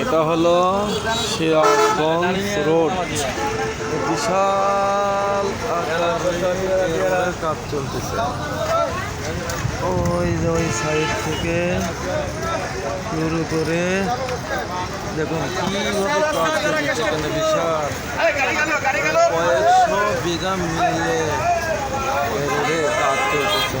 এটা হলো সিরাজগঞ্জ রোড। বিশাল কাজ চলতেছে। ওই যে ওই সাইড থেকে শুরু করে দেখুন কীভাবে কাজ চলতেছে এখানে, বিশাল। কয়েকশো বিঘা মিলে কাজ চলতেছে।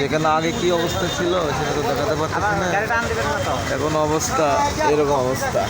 যেখানে আগে কি অবস্থা ছিল সেটা তো দেখাতে পারতেছি না। এখন অবস্থা এরকম অবস্থা।